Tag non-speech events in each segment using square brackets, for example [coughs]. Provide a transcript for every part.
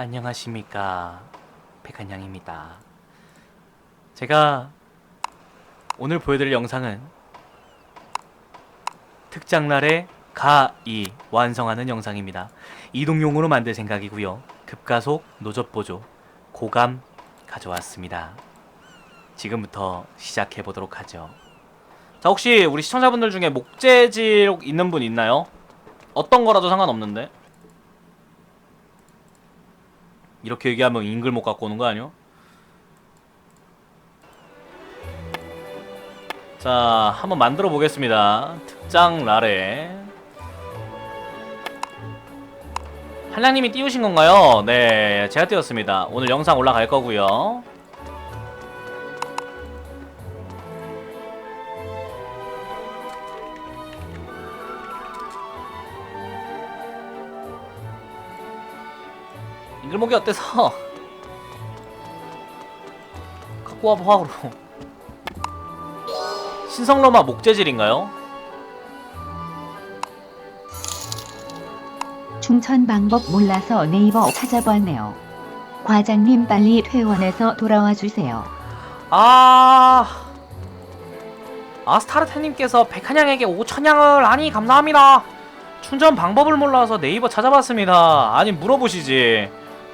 안녕하십니까 백한양입니다. 제가 오늘 보여드릴 영상은 특장날에 가이 완성하는 영상입니다. 이동용으로 만들 생각이고요. 급가속 노젓 보조 고감 가져왔습니다. 지금부터 시작해 보도록 하죠. 자 혹시 우리 시청자분들 중에 목재질 있는 분 있나요? 어떤 거라도 상관없는데 이렇게 얘기하면 잉글목 갖고 오는 거 아니요? 자 한번 만들어 보겠습니다 특장 라레 한량님이 띄우신 건가요? 네 제가 띄웠습니다 오늘 영상 올라갈 거고요 잉글목이 어때서 갖고 와봐 화으로 신성로마 목재질인가요? 충천 방법 몰라서 네이버 찾아봤네요. 과장님 빨리 퇴원해서 돌아와 주세요. 아... 아스타르테님께서 백한양에게 5천양을 아니 감사합니다 충전 방법을 몰라서 네이버 찾아봤습니다 아니 물어보시지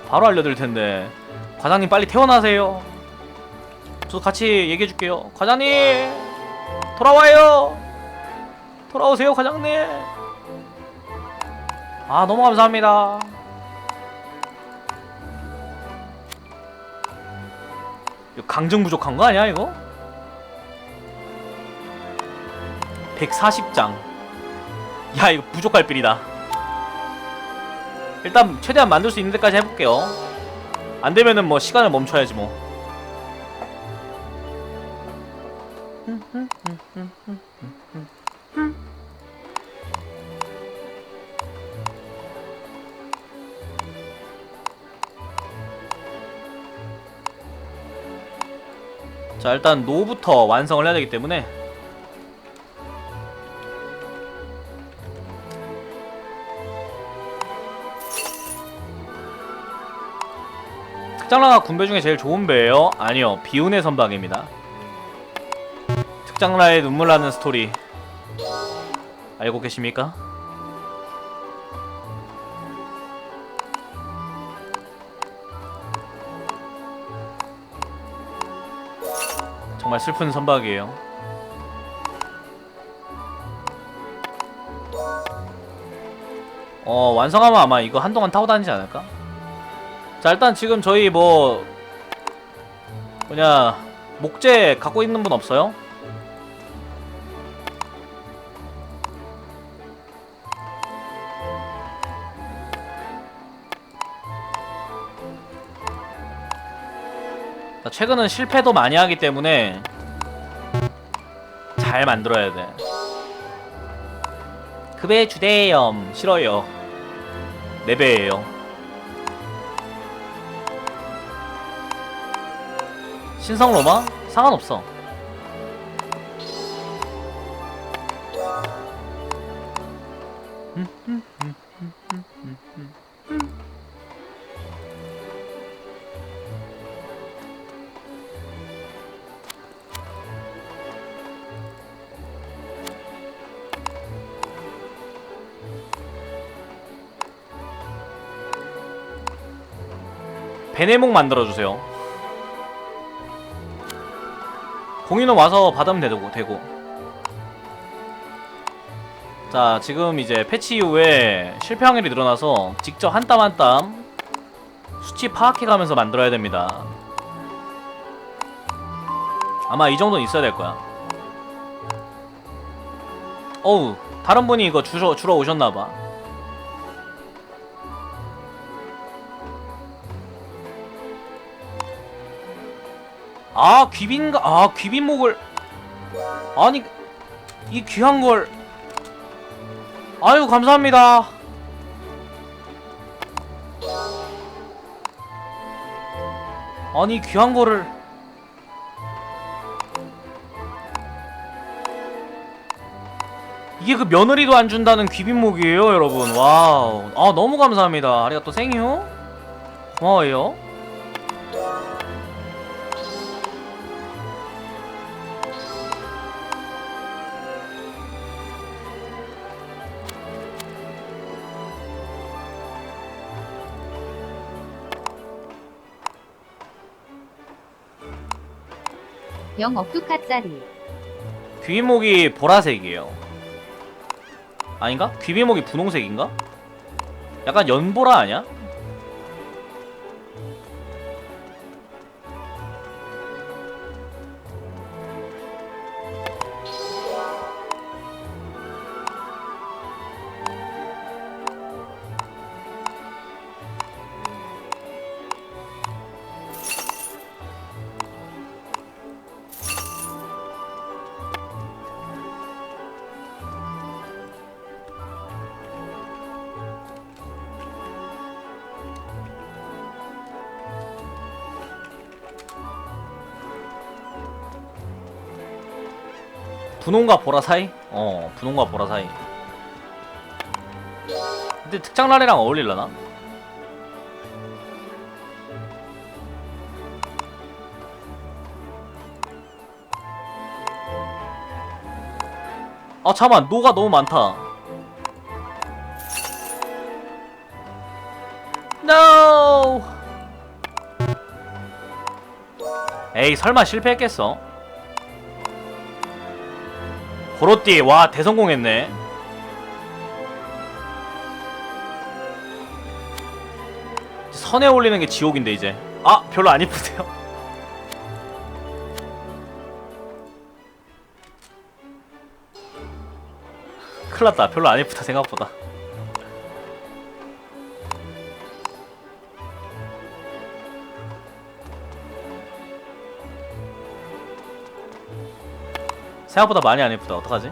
바로 알려드릴 텐데. 과장님 빨리 퇴원하세요. 저도 같이 얘기해줄게요. 과장님! 돌아와요! 돌아오세요 과장님! 아 너무 감사합니다. 강정 부족한 거 아니야 이거? 140장. 야 이거 부족할 빌이다 일단 최대한 만들 수 있는 데까지 해볼게요. 안 되면은 뭐 시간을 멈춰야지 뭐. 자 일단 노부터 완성을 해야 되기 때문에 특장라가 군배 중에 제일 좋은 배예요? 아니요 비운의 선박입니다 특장라의 눈물 나는 스토리 알고 계십니까? 정말 슬픈 선박이에요 어 완성하면 아마 이거 한동안 타고 다니지 않을까? 자 일단 지금 저희 뭐 뭐냐 목재 갖고 있는 분 없어요? 자, 최근은 실패도 많이 하기 때문에 잘 만들어야 돼. 급의 주대염 싫어요. 네 배예요. 신성 로마 상관없어. 베네목 만들어주세요. 공인은 와서 받으면 되고, 되고. 자, 지금 이제 패치 이후에 실패 확률이 늘어나서 직접 한 땀 한 땀 수치 파악해가면서 만들어야 됩니다. 아마 이 정도는 있어야 될 거야. 어우, 다른 분이 이거 주러, 주러 오셨나봐. 아 귀빈가 아 귀빈목을. 아니 이 귀한 걸. 아유 감사합니다. 아니 귀한 거를. 이게 그 며느리도 안 준다는 귀빈목이에요 여러분. 와우. 아 너무 감사합니다. 아리가 또 생유? 고마워요. 영업 두카짜리 귀비목이 보라색이에요. 아닌가? 귀비목이 분홍색인가? 약간 연보라 아니야? 분홍과 보라 사이? 어, 분홍과 보라 사이. 근데 특장 라레랑 어울릴라나? 아 잠깐 노가 너무 많다. No. 에이 설마 실패했겠어? 고로띠 와 대성공했네. 선에 올리는 게 지옥인데 이제. 아 별로 안 이쁘세요. [laughs] 큰일났다. 별로 안 이쁘다 생각보다. 생각보다 많이 안 이쁘다. 어떡하지?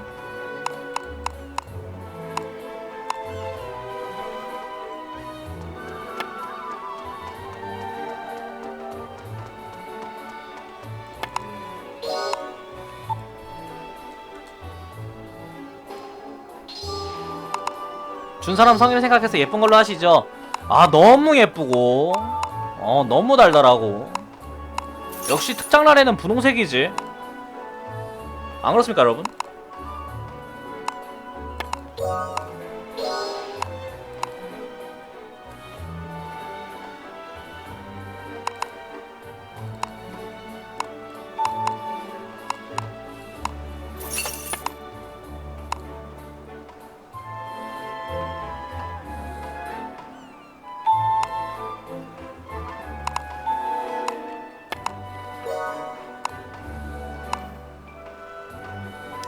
준 사람 성의를 생각해서 예쁜 걸로 하시죠. 아 너무 예쁘고 어 너무 달달하고 역시 특장날에는 분홍색이지. 안 그렇습니까 여러분?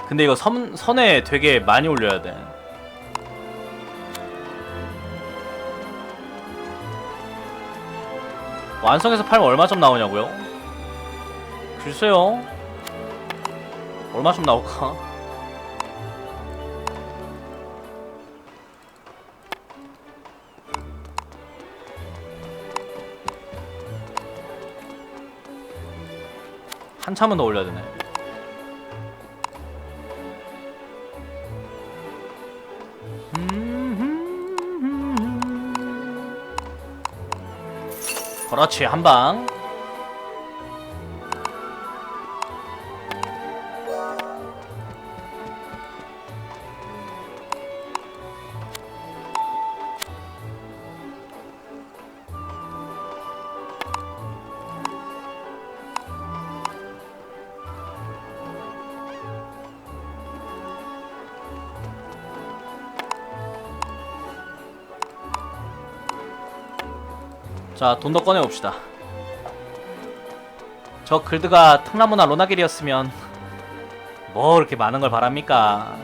근데 이거 선, 선에 되게 많이 올려야 돼. 완성해서 팔면 얼마쯤 나오냐고요? 글쎄요. 얼마쯤 나올까? 한참은 더 올려야 되네. 그렇지 한방 자, 돈 더 꺼내봅시다. 저 글드가 특나무나 로나길이었으면 뭐 이렇게 많은 걸 바랍니까?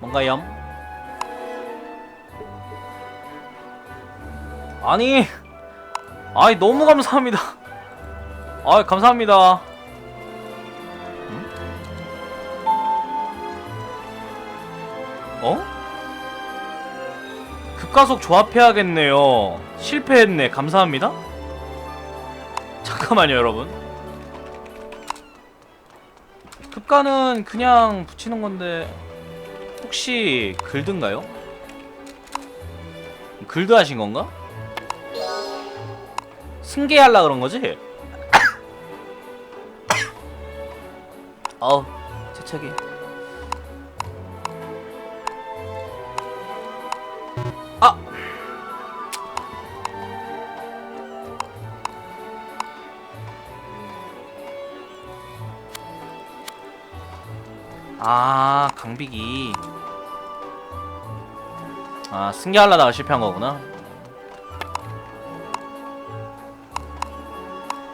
뭔가 염? 아니, 아이 너무 감사합니다. 아 감사합니다. 어? 급가속 조합해야겠네요. 실패했네. 감사합니다. 잠깐만요, 여러분. 급가는 그냥 붙이는 건데 혹시 글드인가요? 글드 하신 건가? 승계하려 그런 거지? [coughs] 어우 재채기 아 강비기. 아 승계하려다가 실패한 거구나.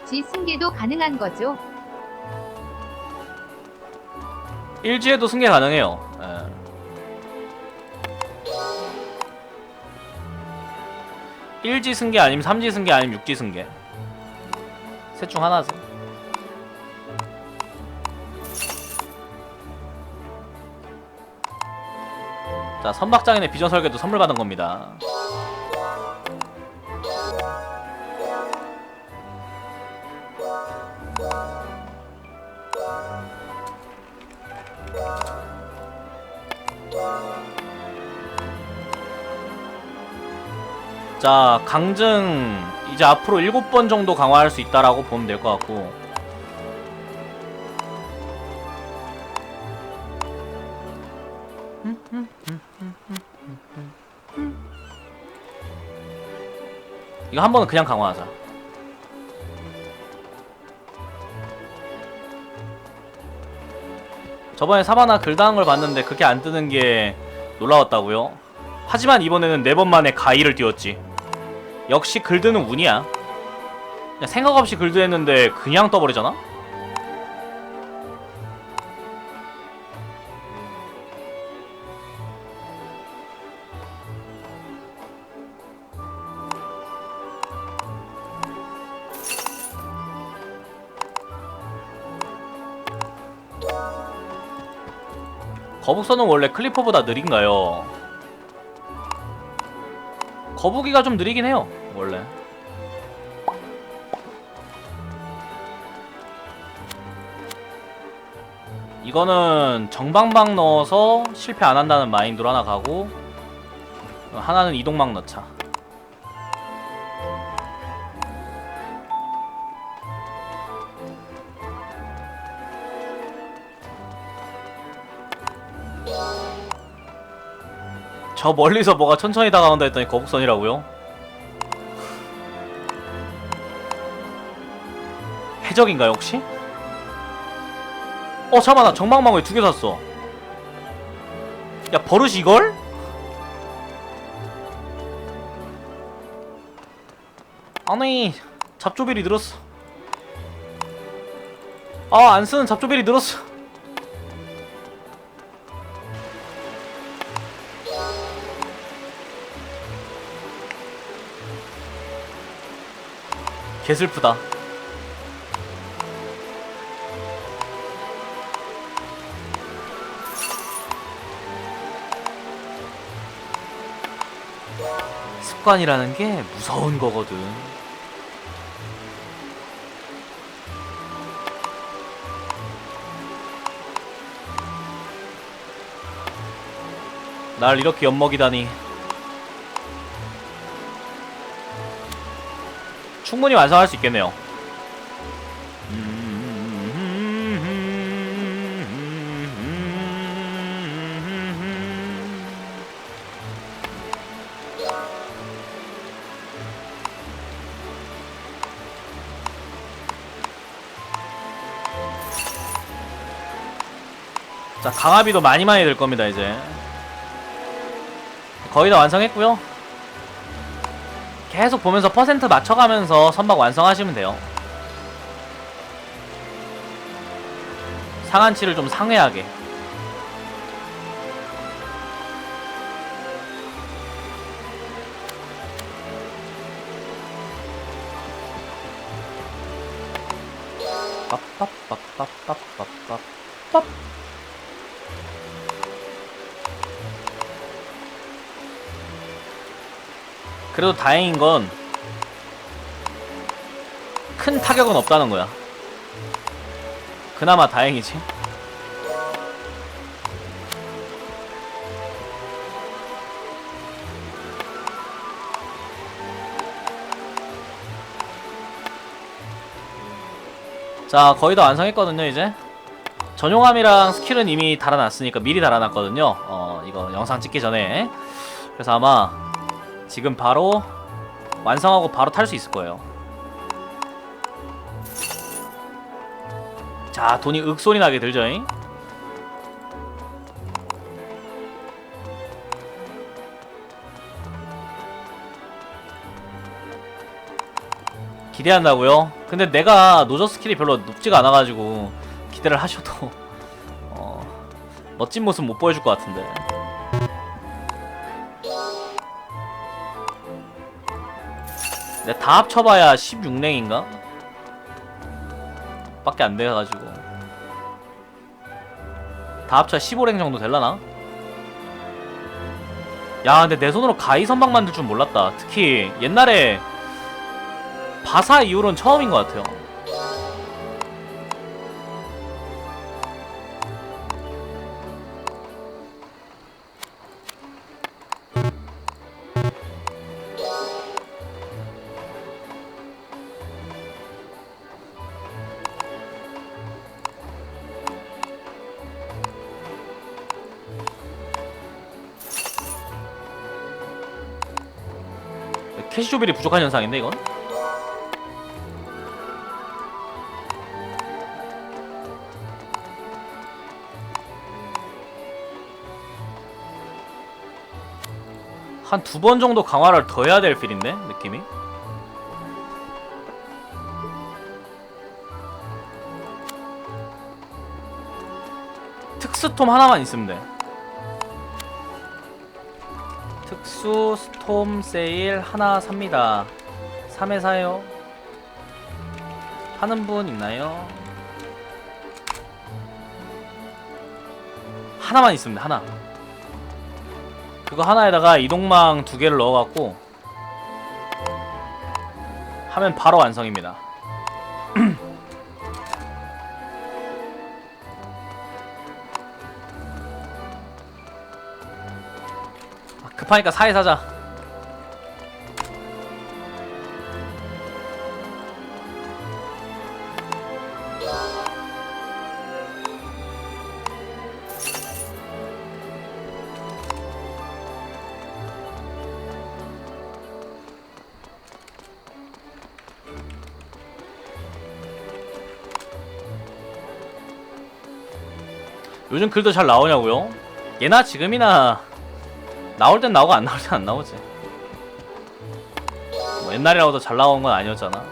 지 승계도 가능한 거죠. 일지에도 승계 가능해요. 예. 일지 승계 아니면 삼지 승계 아니면 육지 승계. 셋 중 하나죠 자 선박장인의 비전 설계도 선물 받은 겁니다. 자 강증 이제 앞으로 7번 정도 강화할 수 있다라고 보면 될 것 같고 이거 한 번은 그냥 강화하자 저번에 사바나 글당한 걸 봤는데 그렇게 안 뜨는 게 놀라웠다고요? 하지만 이번에는 네 번 만에 가이를 띄웠지. 역시 글드는 운이야. 생각 없이 글드 했는데 그냥 떠버리잖아? 거북선은 원래 클리퍼보다 느린가요? 거북이가 좀 느리긴 해요 원래 이거는 정방방 넣어서 실패 안 한다는 마인드로 하나 가고 하나는 이동막 넣자 저 멀리서 뭐가 천천히 다가온다 했더니 거북선이라고요? 해적인가요 혹시? 어 잠깐만 나 정방망을 두개 샀어 야 버릇이 이걸? 아니 잡조벨이 늘었어 아 안쓰는 잡조벨이 늘었어 개슬프다 습관이라는 게 무서운 거거든. 날 이렇게 엿먹이다니. 충분히 완성할 수 있겠네요. 자 강화비도 많이 많이 들 겁니다 이제 거의 다 완성했고요 계속 보면서 퍼센트 맞춰가면서 선박 완성하시면 돼요. 상한치를 좀 상회하게. 빠빠빠빠빠빠빠 그래도 다행인 건 큰 타격은 없다는 거야. 그나마 다행이지. 자, 거의 다 완성했거든요, 이제. 전용함이랑 스킬은 이미 달아놨으니까 미리 달아놨거든요. 어, 이거 영상 찍기 전에. 그래서 아마 지금 바로 완성하고 바로 탈 수 있을 거예요. 자 돈이 윽소리 나게 들죠잉? 기대한다고요? 근데 내가 노저 스킬이 별로 높지가 않아가지고 기대를 하셔도 [laughs] 어, 멋진 모습 못 보여줄 것 같은데 내가 다 합쳐봐야 16랭인가? 밖에 안 돼가지고 다 합쳐 15랭 정도 될라나? 야 근데 내 손으로 가위 선박 만들 줄 몰랐다 특히 옛날에 바사 이후로는 처음인 것 같아요. 캐시 조빌이 부족한 현상인데 이건? 한 두 번 정도 강화를 더 해야 될 필인데 느낌이 특수톰 하나만 있으면 돼 특수 스톰 세일 하나 삽니다 3회 사요 하는 분 있나요? 하나만 돼 하나 그거 하나에다가 이동망 두 개를 넣어갖고 하면 바로 완성입니다. 급하니까 사회 사자. 요즘 글도 잘 나오냐고요? 예나 지금이나 나올 땐 나오고 안 나올 땐 안 나오지. 뭐 옛날이라고도 잘 나온 건 아니었잖아.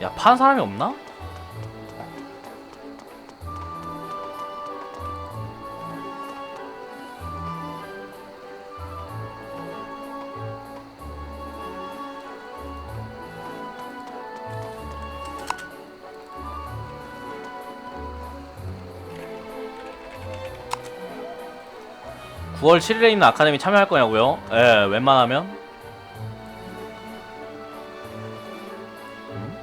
야, 파는 사람이 없나? 구월 7일에 있는 아카데미 참여할 거냐고요? 예, 웬만하면. 음?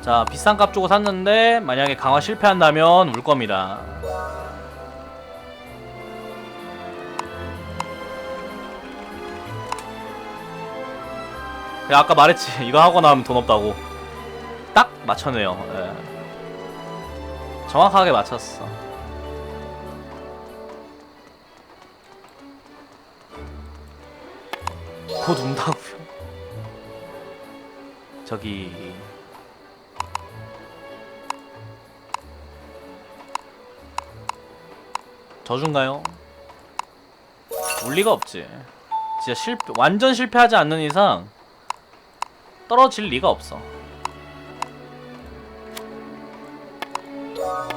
자, 비싼 값 주고 샀는데 만약에 강화 실패한다면 울 겁니다. 아까 말했지. [laughs] 이거 하고 나면 돈 없다고. 딱 맞췄네요. 예. 정확하게 맞췄어. 곧 운다고요. 저기 저준가요? 올 리가 없지. 진짜 실패 완전 실패하지 않는 이상 떨어질 리가 없어.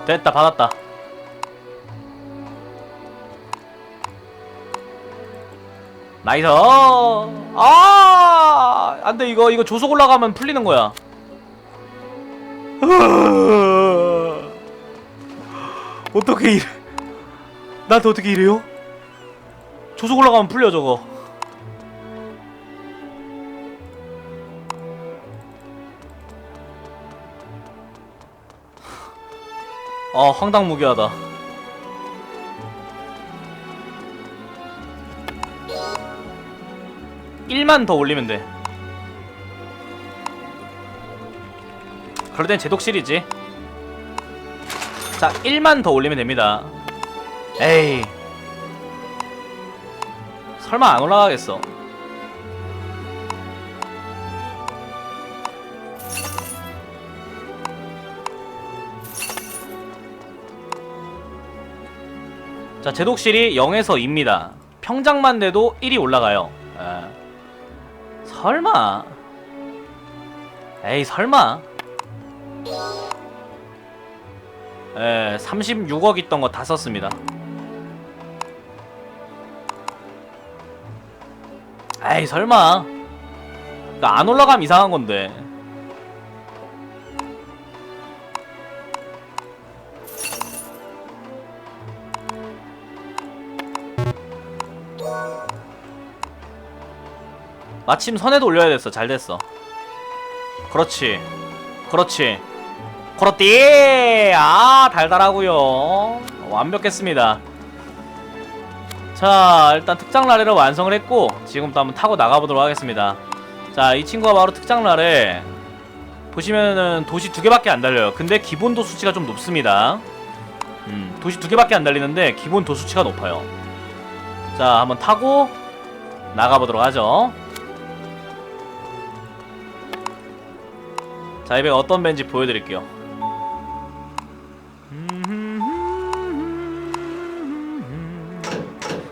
됐다 받았다. 나이스. 아, 안돼 이거 이거 조속 올라가면 풀리는 거야. [laughs] 어떻게 이래? 나한테 어떻게 이래요? 조속 올라가면 풀려 저거 어 황당무계하다. 일만더 올리면 돼. 그럴 땐 제독실이지. 자 1만 더 올리면 됩니다. 에이. 설마 안 올라가겠어 자 제독실이 0에서 2입니다. 평장만 돼도 1이 올라가요. 에. 설마? 에이 설마? 에 36억 있던 거 다 썼습니다. 에이 설마? 그안 올라가면 이상한 건데 마침 선에도 올려야 됐어. 잘 됐어. 그렇지. 그렇지. 그렇디? 아 달달하고요. 완벽했습니다. 자 일단 특장 라레를 완성을 했고 지금부터 한번 타고 나가보도록 하겠습니다. 자 이 친구가 바로 특장 라레 보시면은 도시 두 개밖에 안 달려요. 근데 기본 도수치가 좀 높습니다. 음 도시 두 개밖에 안 달리는데 기본 도수치가 높아요. 자 한번 타고 나가보도록 하죠 자 이백 어떤 밴지 보여드릴게요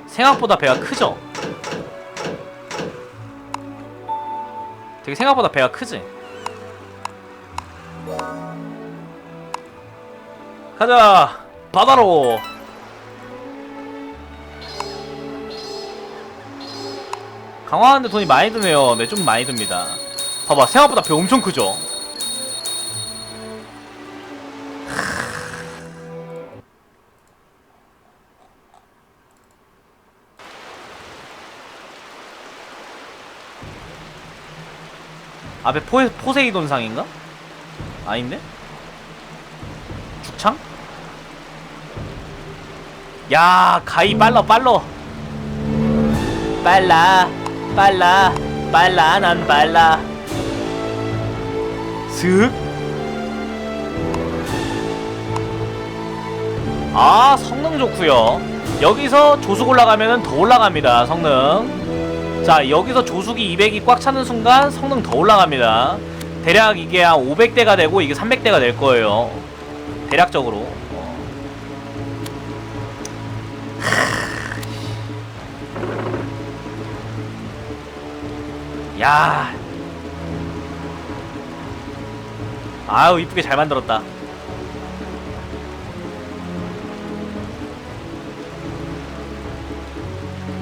생각보다 배가 크죠? 되게 생각보다 배가 크지? 가자! 바다로! 강화하는데 돈이 많이 드네요. 네, 좀 많이 듭니다. 봐봐, 생각보다 배 엄청 크죠? 앞에 포, 포세이돈상인가? 아닌데? 죽창? 야 가이 빨라 빨라 빨라 빨라 빨라 난 빨라 슥? 아 성능 좋구요 여기서 조숙 올라가면 더 올라갑니다 성능 자 여기서 조숙이 200이 꽉 차는 순간 성능 더 올라갑니다. 대략 이게 한 500대가 되고 이게 300대가 될 거예요. 대략적으로. 어. 야. 아유 이쁘게 잘 만들었다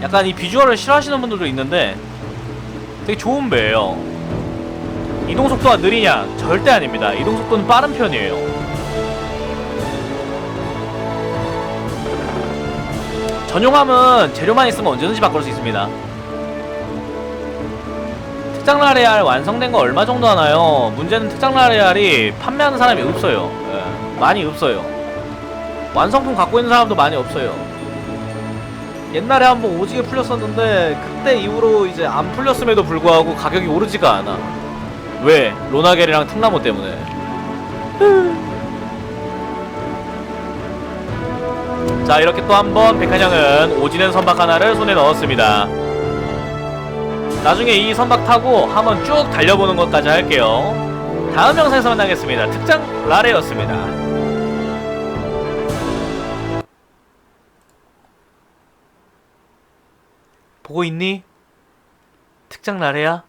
약간 이 비주얼을 싫어하시는 분들도 있는데 되게 좋은 배예요. 이동 속도가 느리냐? 절대 아닙니다. 이동 속도는 빠른 편이에요. 전용함은 재료만 있으면 언제든지 바꿀 수 있습니다. 특장 라레알 완성된 거 얼마 정도 하나요? 문제는 특장 라레알이 판매하는 사람이 없어요. 예, 많이 없어요. 완성품 갖고 있는 사람도 많이 없어요 옛날에 한번 오지게 풀렸었는데 그때 이후로 이제 안 풀렸음에도 불구하고 가격이 오르지가 않아. 왜? 로나겔이랑 특나무 때문에. 자 이렇게 또 한번 백한형은 오지는 선박 하나를 손에 넣었습니다. 나중에 이 선박 타고 한번 쭉 달려보는 것까지 할게요. 다음 영상에서 만나겠습니다. 특장 라레였습니다 보고 있니? 특장 라레야?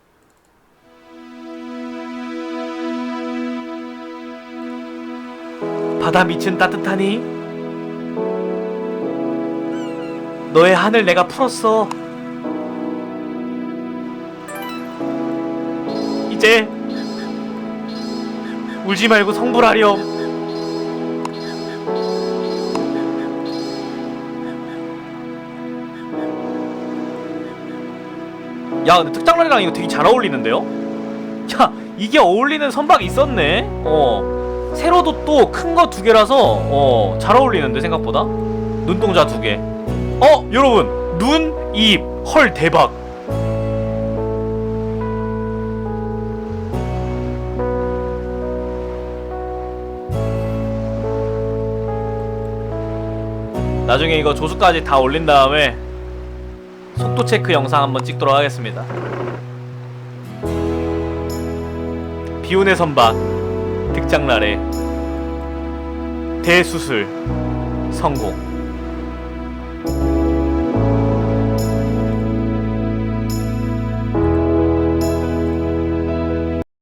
바다 밑은 따뜻하니? 너의 하늘 내가 풀었어. 이제 울지 말고 성불하렴. 야 근데 특장날이랑 이거 되게 잘 어울리는데요? 야 이게 어울리는 선박이 있었네? 어. 세로도 또 큰 거 두 개라서 어 잘 어울리는데 생각보다? 눈동자 두개. 어 여러분 눈, 입, 헐 대박. 나중에 이거 조수까지 다 올린 다음에 속도 체크 영상 한번 찍도록 하겠습니다. 비운의 선박 득장날에 대수술 성공.